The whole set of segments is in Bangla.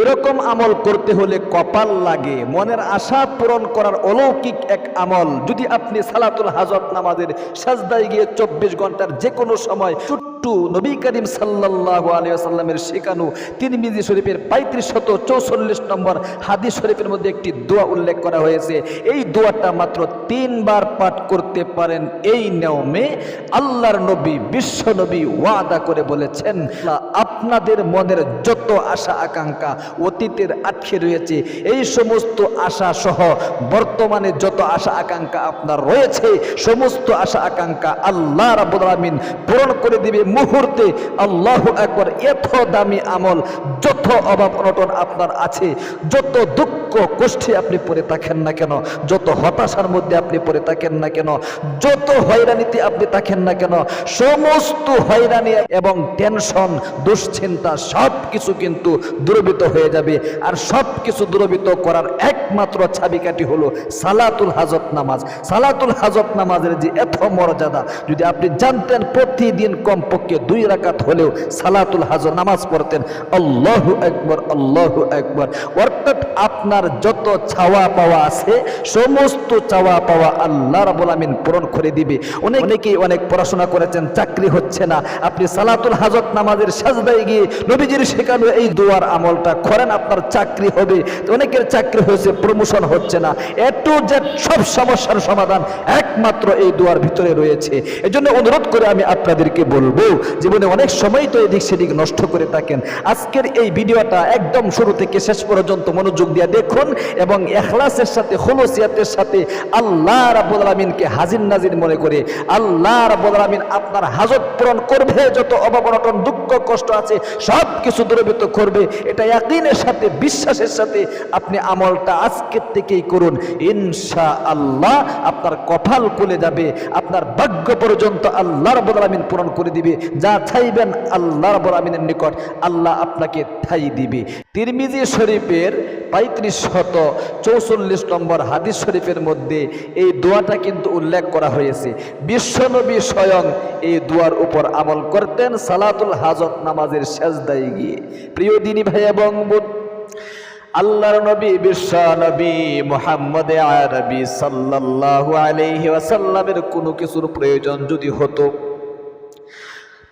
এরকম আমল করতে হলে কপাল লাগে, মনের আশা পূরণ করার অলৌকিক এক আমল। যদি আপনি সালাতুল হাজত নামাজের সাজদায় গিয়ে চব্বিশ ঘণ্টার যে কোনো সময় ছোট্টু নবী করিম সাল্লাহ আলিয়াল্লামের শেখানো তিরমিজি শরীফের পঁয়ত্রিশ শত চৌচল্লিশ নম্বর হাদিস শরীফের মধ্যে একটি দোয়া উল্লেখ করা হয়েছে। এই দোয়াটা মাত্র তিনবার পাঠ করতে পারেন এই নিয়মে আল্লাহর নবী, বিশ্ব নবী ওয়াদা করে বলেছেন আপনাদের মনের যত আশা আকাঙ্ক্ষা অতীতের আটকে রয়েছে, এই সমস্ত আশা সহ বর্তমানে যত আশা আকাঙ্ক্ষা আপনার রয়েছে, সমস্ত আশা আকাঙ্ক্ষা আল্লাহ রাব্বুল আলামিন পূরণ করে দিবে মুহূর্তে আল্লাহ একবার এত দামি আমল, যত অভাব অনটন আপনার আছে, যত দুঃখ কষ্টে আপনি পড়ে থাকেন না কেন, যত হতাশার মধ্যে আপনি পড়ে থাকেন না কেন, যত হয়রানিতে আপনি থাকেন না কেন, সমস্ত হয়রানি এবং টেনশন, দুশ্চিন্তা সব কিছু কিন্তু দূরবিত হয়ে যাবে। আর সব কিছু দূরবিত করার একমাত্র ছাবিকাটি হলো সালাতুল হাজত নামাজ। সালাতুল হাজত নামাজের যে এত মর্যাদা, যদি আপনি জানতেন প্রতিদিন কমপক্ষে দুই রাকাত হলেও সালাতুল হাজর নামাজ পড়তেন। আল্লাহ একবার আল্লাহ একবার অর্থাৎ আপনার যত চাওয়া পাওয়া আছে, সমস্ত চাওয়া পাওয়া আল্লাহ রাবুল আমিন পূরণ করে দিবে। অনেক অনেকেই অনেক পড়াশোনা করেছেন, চাকরি হচ্ছে না। আপনি সালাতুল হাজত নামাজের সাজদায় গিয়ে নবীজির শেখানো এই দোয়ার আমলটা করেন, আপনার চাকরি হবে। অনেকের চাকরি হয়েছে প্রমোশন হচ্ছে না। এ টু জেড সব সমস্যার সমাধান একমাত্র এই দোয়ার ভিতরে রয়েছে। এজন্য অনুরোধ করে আমি আপনাদেরকে বলব জীবনে অনেক সময় তো এদিক সেদিক নষ্ট করে থাকেন। আজকের এই ভিডিওটা একদম শুরু থেকে শেষ পর্যন্ত মনোযোগ দিয়ে দেখুন এবং এখলাসের সাথে হলসিয়াতের সাথে আল্লাহ রাব্বুল আলামিনকে হাজির নাজির মনে করে আল্লাহ রাব্বুল আলামিন আপনার হাজত পূরণ করবে, যত অভাব দুঃখ, কষ্ট আছে সব কিছু দূরীভূত করবে। এটা ইয়াকিনের সাথে, বিশ্বাসের সাথে আপনি আমলটা আজকের থেকেই করুন। ইনশা আল্লাহ আপনার কপাল খুলে যাবে, আপনার ভাগ্য পর্যন্ত আল্লাহ রাব্বুল আলামিন পূরণ করে দিবে। যা চাইবেন আল্লাহ রাব্বুল আলামিনের নিকট, আল্লাহ আপনাকে ঠাই দিবে। তিরমিজি শরীফের পঁয়ত্রিশ শত চৌচল্লিশ নম্বর হাদিস শরীফের মধ্যে এই দোয়াটা কিন্তু উল্লেখ করা হয়েছে। বিশ্বনবী স্বয়ং এই দোয়ার উপর আমল করতেন, সালাতুল হাজত নামাজের শেষদায় গিয়ে। প্রিয় দিনী ভাই এবং আল্লাহর নবী বিশ্ব নবী মোহাম্মদ আরবি সাল্লাল্লাহু আলাইহি ওয়াসাল্লামের কোনো কিছুর প্রয়োজন যদি হতো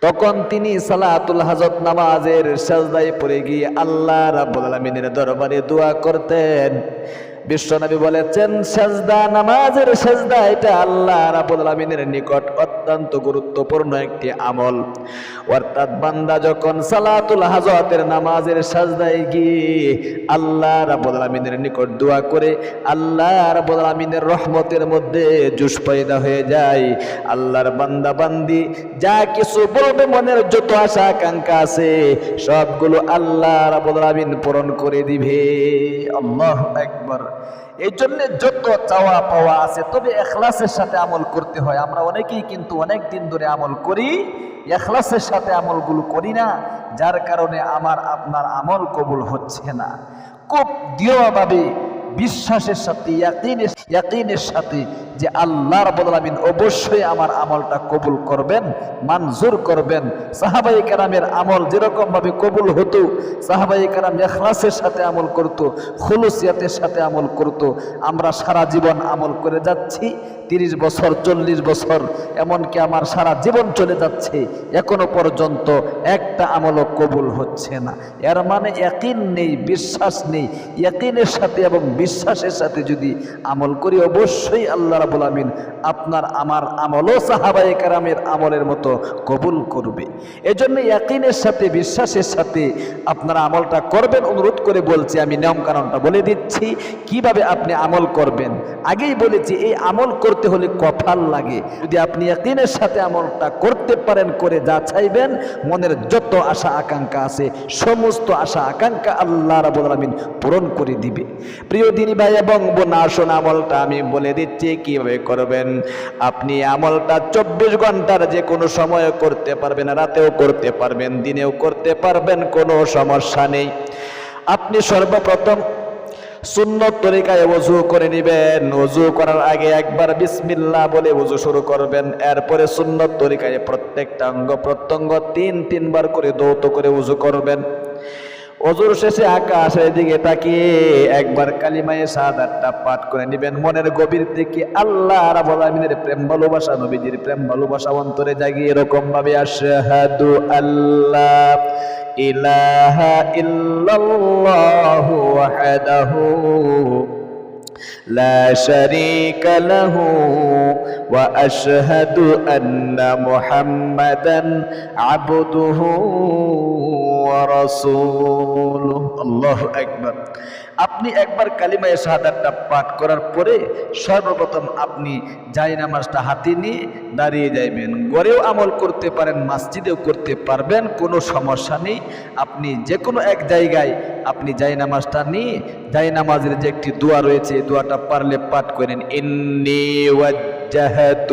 তখন তিনি সালাতুল হাজত নামাজের সাজদায় পড়ে গিয়ে আল্লাহ রাব্বুল আলামিনের দরবারে দোয়া করতেন। বিশ্বনবী বলেছেন, সাজদা, নামাজের সাজদা, এটা আল্লাহ রাব্বুল আলামিনের নিকট অত্যন্ত গুরুত্বপূর্ণ একটি আমল। অর্থাৎ বান্দা যখন সালাতুল হাজতের নামাজের সাজদায় গিয়ে আল্লাহ রাব্বুল আলামিনের নিকট দোয়া করে, আল্লাহ রাব্বুল আলামিনের রহমতের মধ্যে জুস পয়দা হয়ে যায়। আল্লাহর বান্দা বান্দি যা কিছু বলবে মনের যত আশা, আকাঙ্ক্ষা আছে, সবগুলো আল্লাহ রাব্বুল আলামিন পূরণ করে দিবে। আল্লাহু আকবার। এই জন্য যত চাওয়া পাওয়া আছে, তবে এখলাসের সাথে আমল করতে হয়। আমরা অনেকেই কিন্তু অনেক দিন ধরে আমল করি, এখলাসের সাথে আমলগুলো করি না, যার কারণে আমার, আপনার আমল কবুল হচ্ছে না। খুব দৃঢ়ভাবে বিশ্বাসের সাথে, ইয়াকিনের সাথে যে আল্লাহ রাব্বুল আলামিন অবশ্যই আমার আমলটা কবুল করবেন, মঞ্জুর করবেন। সাহাবাই কেরামের আমল যেরকম ভাবে কবুল হতো সাহাবাই কেরাম এখলাসের সাথে আমল করত, খুলুসিয়াতের সাথে আমল করত। আমরা সারা জীবন আমল করে যাচ্ছি, তিরিশ বছর, চল্লিশ বছর, এমনকি আমার সারা জীবন চলে যাচ্ছে। এখনও পর্যন্ত একটা আমলও কবুল হচ্ছে না। এর মানে একিন নেই, বিশ্বাস নেই। একিনের সাথে এবং বিশ্বাসের সাথে যদি আমল করি, অবশ্যই আল্লাহ রাবুল আমিন আপনার, আমার আমলও সাহাবাই কারামের আমলের মতো কবুল করবে। এজন্য একিনের সাথে, বিশ্বাসের সাথে আপনারা আমলটা করবেন। অনুরোধ করে বলছি, আমি নিয়ম কারণটা বলে দিচ্ছি, কীভাবে আপনি আমল করবেন? আগেই বলেছি, এই আমল করতে হলে কপাল লাগে। যদি আপনি একিনের সাথে আমলটা করতে পারেন, করে যা চাইবেন, মনের যত আশা আকাঙ্ক্ষা আছে, সমস্ত আশা আকাঙ্ক্ষা আল্লাহ রাবুল আলমিন পূরণ করে দিবে। প্রিয় দিনী ভাই এবং বোন, আসুন আমলটা আমি বলে দিচ্ছি কীভাবে করবেন? আপনি আমলটা চব্বিশ ঘণ্টার যে কোনো সময় করতে পারবেন, রাতেও করতে পারবেন, দিনেও করতে পারবেন, কোনো সমস্যা নেই। আপনি সর্বপ্রথম সুন্নত তরিকায় ওযু করে নেবেন। ওযু করার আগে একবার বিসমিল্লাহ বলে ওযু শুরু করবেন। এরপরে সুন্নত তরিকায় প্রত্যেকটা অঙ্গ প্রত্যঙ্গ তিন, তিনবার করে দৌত করে ওযু করবেন। অজুর শেষে আকাশের দিকে তাকিয়ে একবার কালিমায়ে সাদারটা পাঠ করে নেবেন। মনের গভীর থেকে আল্লাহ আলামিনের প্রেম ভালোবাসা, নবীজির প্রেম ভালোবাসা অন্তরে জাগিয়ে এরকম ভাবে আশহাদু আল্লাহ ইলাহা ইল্লাল্লাহু ওয়াহদাহু لا شريك له وأشهد أن محمدا عبده ورسوله. الله أكبر. আপনি একবার কালিমায় শাহাদাতটা পাঠ করার পরে সর্বপ্রথম আপনি জাই নামাজটা হাতে নিয়ে দাঁড়িয়ে যাইবেন। গড়েও আমল করতে পারেন, মাসজিদেও করতে পারবেন, কোনো সমস্যা নেই। আপনি যে কোনো এক জায়গায় আপনি জায়নামাজটা নিয়ে জাই নামাজের যে একটি দোয়া রয়েছে দোয়াটা পারলে পাঠ করেন। ইন্নি وجهت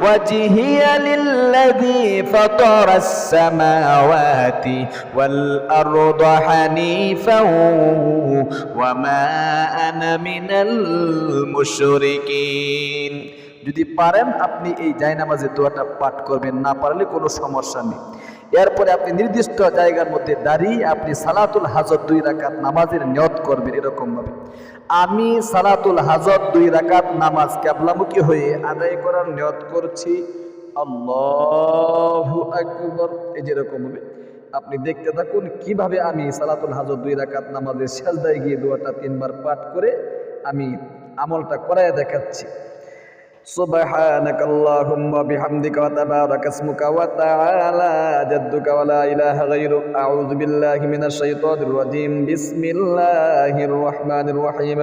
وجهي للذي فطر السماوات والأرض حنيفا وما أنا من المشركين যদি পারেন আপনি এই জায়নামাজের দোয়াটা পাঠ করবেন না পারলে কোনো সমস্যা নেই এরপরে আপনি নির্দিষ্ট জায়গার মধ্যে দাঁড়িয়ে আপনি সালাতুল হাজত দুই রাকাত নামাজের নিয়ত করবেন এরকম ভাবে আমি সালাতুল হাজত দুই রাকাত নামাজ ক্যাবলামুখী হয়ে আদায় করার নিয়ত করছি। আল্লাহু আকবর। এই যেরকম হবে আপনি দেখতে থাকুন কীভাবে আমি সালাতুল হাজত দুই রাকাত নামাজের সেজদায় গিয়ে দোয়াটা তিনবার পাঠ করে আমি আমলটা করায় দেখাচ্ছি। سبحانك اللهم وبحمدك وتبارك اسمك وتعالى جدك ولا إله غيرك. أعوذ بالله من الشيطان الرجيم. بسم الله الرحمن الرحيم.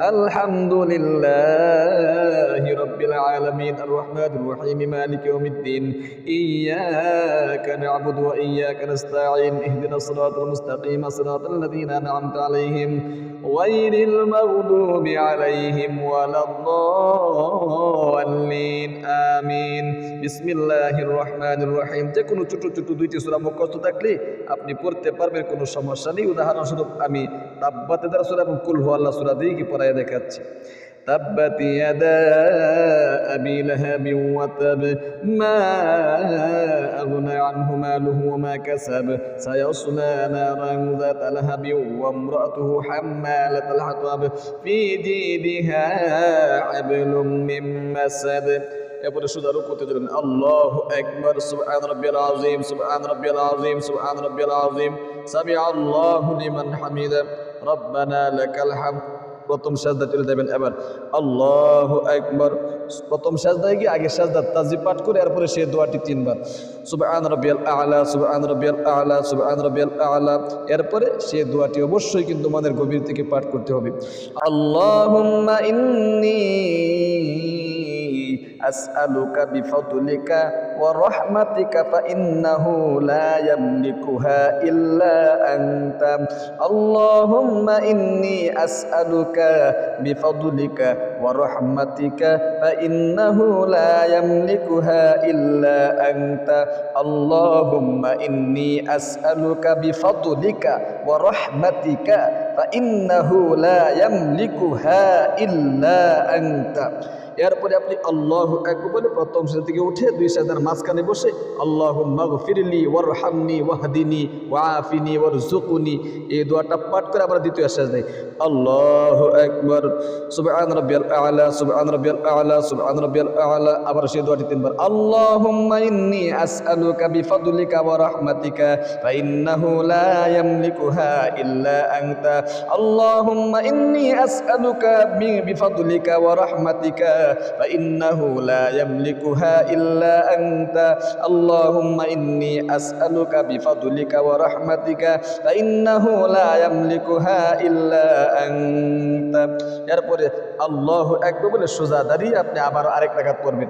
الحمد لله رب العالمين. الرحمن الرحيم. مالك يوم الدين. إياك نعبد وإياك نستعين. اهدنا الصراط المستقيم. صراط الذين أنعمت عليهم. غير المغضوب عليهم ولا الضالين آمين بسم الله الرحمن الرحيم যে কোনো ছোট ছোট দুইটি সূরা মুখস্থ থাকলে আপনি পড়তে পারবেন কোনো সমস্যা নেই উদাহরণস্বরূপ আমি তাব্বাতে দ্বারা সূরা এবং কুল হু আল্লাহ সূরা দিয়ে কি পড়ায় দেখাচ্ছি تبت يدا أبي لهب وتب ما أغنى عنه ماله وما كسب سيصلى نارا ذات لهب وامرأته حمالة الحطب في جيدها حبل من مسد এরপরে সুদা রুকুতে দিলেন আল্লাহু আকবার সুবহান রাব্বিয়াল আযীম সুবহান রাব্বিয়াল আযীম সুবহান রাব্বিয়াল আযীম সামি আল্লাহু লিমান হামিদা রব্বানা লাকাল হামদ প্রথম সাজদা চলে যাবেন এবার। আল্লাহ একবার প্রথম সাজদায় গিয়ে আগে সাজদা তাজি পাঠ করে এরপরে সে দোয়াটি তিনবার। সুবহান রবিয়াল আলা, সুবহান রবিয়াল আলা, সুবহান রবিয়াল আলা। এরপরে সে দোয়াটি অবশ্যই কিন্তু মনের গভীর থেকে পাঠ করতে হবে। আল্লাহুম্মা ইন্নী as'aluka bi fadlika wa rahmatika fa innahu la yamlikuha illa anta. Allahumma inni as'aluka bi fadlika wa rahmatika fa innahu la yamlikuha illa anta. Allahumma inni as'aluka bi fadlika wa rahmatika fa innahu la yamlikuha illa anta. এরপরে আপনি আল্লাহ একবার বলে প্রথম সাথে থেকে উঠে দুই সাদার মাঝখানে বসে আল্লাহ মাগফিরলি ওয়ার হামনি ওয়াহদিনী ওয়াফিনি ওয়ার জুকুনি এই দোয়াটা পাঠ করে আবার দ্বিতীয় দেয় আল্লাহ একবার সুবহান রাব্বিয়াল আলা, সুবহান রাব্বিয়াল আলা, সুবহান রাব্বিয়াল আলা। আবার সেই দোয়াটি তিনবার। আল্লাহুম্মা ইন্নী আসআলুকা বিফাদলিকা ওয়া রাহমাতিকা লা ইয়ামলিকুহা ইল্লা আনতা। আল্লাহুম্মা ইন্নী আসআলুকা বিফাদলিকা ওয়া রাহমাতিকা। فإنه لا يملكها إلا أنت اللهم إني أسألك بفضلك ورحمتك فإنه لا يملكها إلا أنت এরপরে আল্লাহ একবার বলে সোজা দাঁড়িয়ে আপনি আবার আরেক রাকাত পড়বেন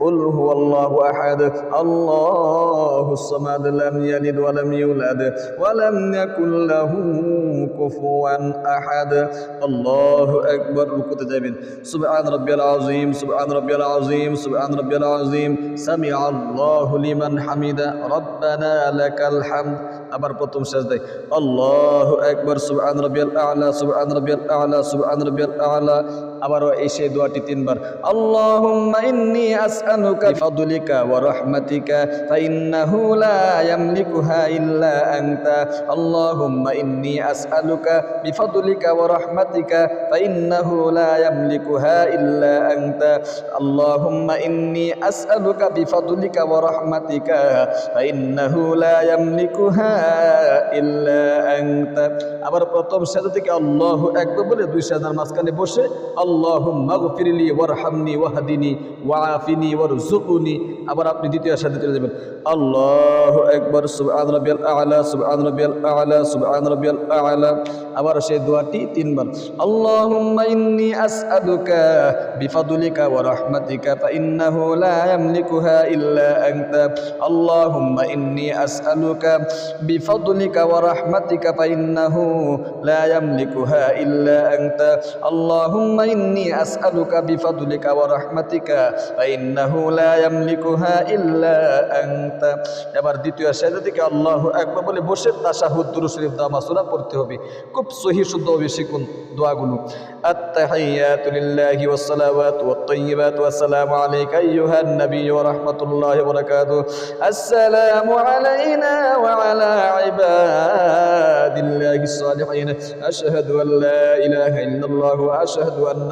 قل هو الله أحد الله الصمد لم يلد ولم يولد ولم يكن له كفوا أحد الله أكبر ركوت جابين سبحان ربي العظيم سبحان ربي العظيم سبحان ربي العظيم سمع الله لمن حمد ربنا لك الحمد আবার প্রথম সাজদায় আল্লাহ একবার সুবহান রাব্বিয়াল আ'লা সুবহান রাব্বিয়াল আ'লা সুবহান রাব্বিয়াল আ'লা আবারও এই সেই দোয়াটি তিনবার, আল্লাহুম্মা ইন্নী আসআলুকা বিফাদলিকা ওয়া রাহমাতিকা, ফাইন্নাহু লা ইয়ামলিকুহা ইল্লা আনতা, আল্লাহুম্মা ইন্নী আসআলুকা বিফাদলিকা ওয়া রাহমাতিকা, ফাইন্নাহু লা ইয়ামলিকুহা ইল্লা আনতা, আল্লাহুম্মা ইন্নী আসআলুকা বিফাদলিকা ওয়া রাহমাতিকা, ফাইন্নাহু লা ইয়ামলিকুহা ইল্লা আনতা। আবার প্রথম সাজদা থেকে আল্লাহু আকবার বলে দুই সাজদার মাঝখানে বসে আল্লাহুম্মা গফিরলি ওয়ারহামনি ওয়াহদিনি ওয়াআফিনি ওয়ারজুকনি আবার আপনি দ্বিতীয় সাজদা চলে যাবেন। আল্লাহু আকবার, সুবহান রাব্বিয়াল আ'লা, সুবহান রাব্বিয়াল আ'লা, সুবহান রাব্বিয়াল আ'লা। আবার সেই দোয়াটি তিনবার। আল্লাহুম্মা ইন্নী আসআলুকা বিফাদলিকা ওয়া রাহমাতিকা ফাইন্নাহু লা ইয়ামলিকুহা ইল্লা আনতা। আল্লাহুম্মা ইন্নী আসআলুকা বিফাদলিকা ওয়া রাহমাতিকা ফাইন্নাহু লা ইয়ামলিকুহা ইল্লা আনতা। আল্লাহুম্মা ইন্নী আসআলুকা বিফাদলিকা ওয়া রাহমাতিকা ফাইন্নাহু লা ইয়ামলিকুহা ইল্লা আনতা এবার দ্বিতীয় সাজদা থেকে আল্লাহু আকবার বলে বসে তাশাহুদ দুরূদ শরীফ দামা সূরা পড়তে হবে খুব সহি শুদ্ধ হবে শিখুন দোয়াগুলো التحيات لله والصلوات والطيبات والسلام عليك أيها النبي ورحمة الله وبركاته السلام علينا وعلى عباد الله الصالحين أشهد أن لا إله إلا الله وأشهد أن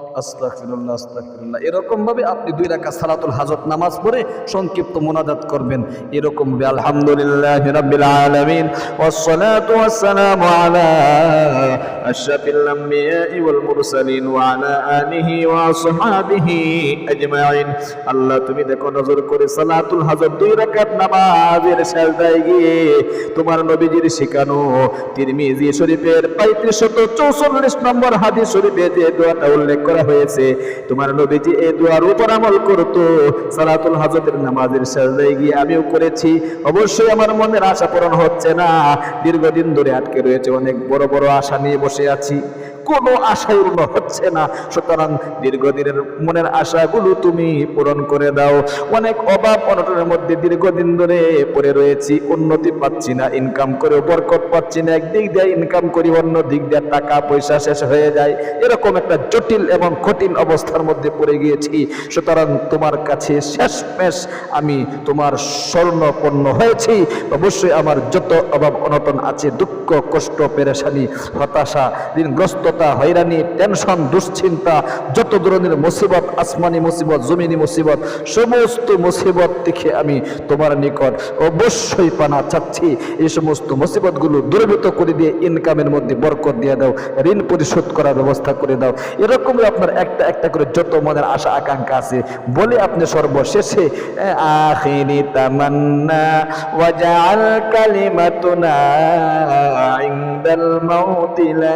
এরকম ভাবে আপনি দুই রাকাত সালাতুল হাজত নামাজ পড়ে সংক্ষিপ্ত মোনাজাত করবেন। এরকম আলহামদুলিল্লাহি রাব্বিল আলামিন, ওয়াসসালাতু ওয়াসসালামু আলা আশরাফিল ওয়াল মুরসালিন ওয়া আলা আলিহি ওয়া আজমাইন। আল্লাহ, তুমি দেখো নজর করে সালাতুল হাজত দুই রাকাত নামাজের সাজদায় গিয়ে তোমার নবীজির শিখানো তিরমিজি শরীফের 3544 নম্বর হাদিস শরীফে যে দোয়াটা উল্লেখ করা হয়েছে। তোমার নবীজি এই দোয়ার উপর আমল করতো। সালাতুল হাজতের নামাজের সাজদায় গিয়ে আমিও করেছি। অবশ্যই আমার মনের আশা পূরণ হচ্ছে না। দীর্ঘদিন ধরে আটকে রয়েছে অনেক বড় বড় আশা নিয়ে বসে আছি। কোনো আশাই হচ্ছে না। সুতরাং দীর্ঘদিনের মনের আশাগুলো তুমি পূরণ করে দাও। অনেক অভাব অনটনের মধ্যে দীর্ঘদিন ধরে পড়ে রয়েছি। উন্নতি পাচ্ছি না ইনকাম করে বরকত পাচ্ছি না। একদিক দিয়ে ইনকাম করি অন্য দিক দিয়ে টাকা পয়সা শেষ হয়ে যায়। এরকম একটা জটিল এবং কঠিন অবস্থার মধ্যে পড়ে গিয়েছি। সুতরাং তোমার কাছে শেষমেশ আমি তোমার স্বর্ণপন্ন হয়েছি। অবশ্যই আমার যত অভাব অনটন আছে, দুঃখ, কষ্ট, পেরেশানি, হতাশা, ঋণগ্রস্ততা হয়রানি টেনশন দুশ্চিন্তা, যত ধরনের মুসিবত, আসমানি মুসিবত, জমিনি মুসিবত, সমস্ত মুসিবত থেকে আমি তোমার নিকট অবশ্যই পানা চাচ্ছি। এই সমস্ত মুসিবতগুলো দূরীভূত করে দিয়ে ইনকামের মধ্যে বরকত দিয়ে দাও, ঋণ পরিশোধ করার ব্যবস্থা করে দাও। এরকমই আপনার একটা একটা করে যত মনের আশা, আকাঙ্ক্ষা আছে, বলে আপনি সর্বশেষে আখিরি তামান্না, ওয়াজআল কালিমাতুনা ইনদাল মাউতি লা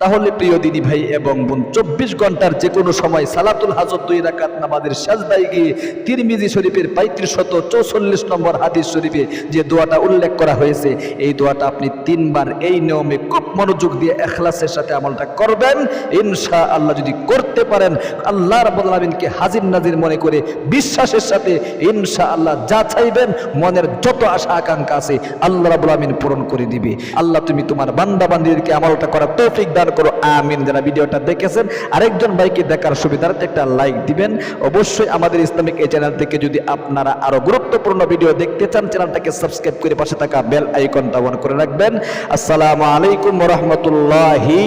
তাহলে প্রিয় দিদি ভাই এবং বোন, চব্বিশ ঘণ্টার যে কোনো সময় সালাতুল হাজত দুই রাকাত নামাজের সাজদায় গিয়ে তিরমিজি শরীফের পঁয়ত্রিশ শত চৌচল্লিশ নম্বর হাদিস শরীফে যে দোয়াটা উল্লেখ করা হয়েছে, এই দোয়াটা আপনি তিনবার এই নিয়মে খুব মনোযোগ দিয়ে এখলাসের সাথে আমলটা করবেন। ইনশা আল্লাহ যদি করতে পারেন, আল্লাহ আলামিনকে হাজির নাজির মনে করে বিশ্বাসের সাথে ইনশা আল্লাহ যা চাইবেন, মনের যত আশা আকাঙ্ক্ষা আছে আল্লাহ রাব্বুল আলামিন পূরণ করে দিবে। আল্লাহ তুমি তোমার বান্দা বান্দিদেরকে আমলটা করার তৌফিক দান দান করো, আমিন। যারা ভিডিওটা দেখেছেন, আরেকজন ভাইকে দেখার সুবিধার্থে একটা লাইক দিবেন। অবশ্যই আমাদের ইসলামিক এই চ্যানেল থেকে যদি আপনারা আরও গুরুত্বপূর্ণ ভিডিও দেখতে চান চ্যানেলটাকে সাবস্ক্রাইব করে পাশে থাকা বেল আইকনটা অন করে রাখবেন। আসসালামু আলাইকুম রহমতুল্লাহি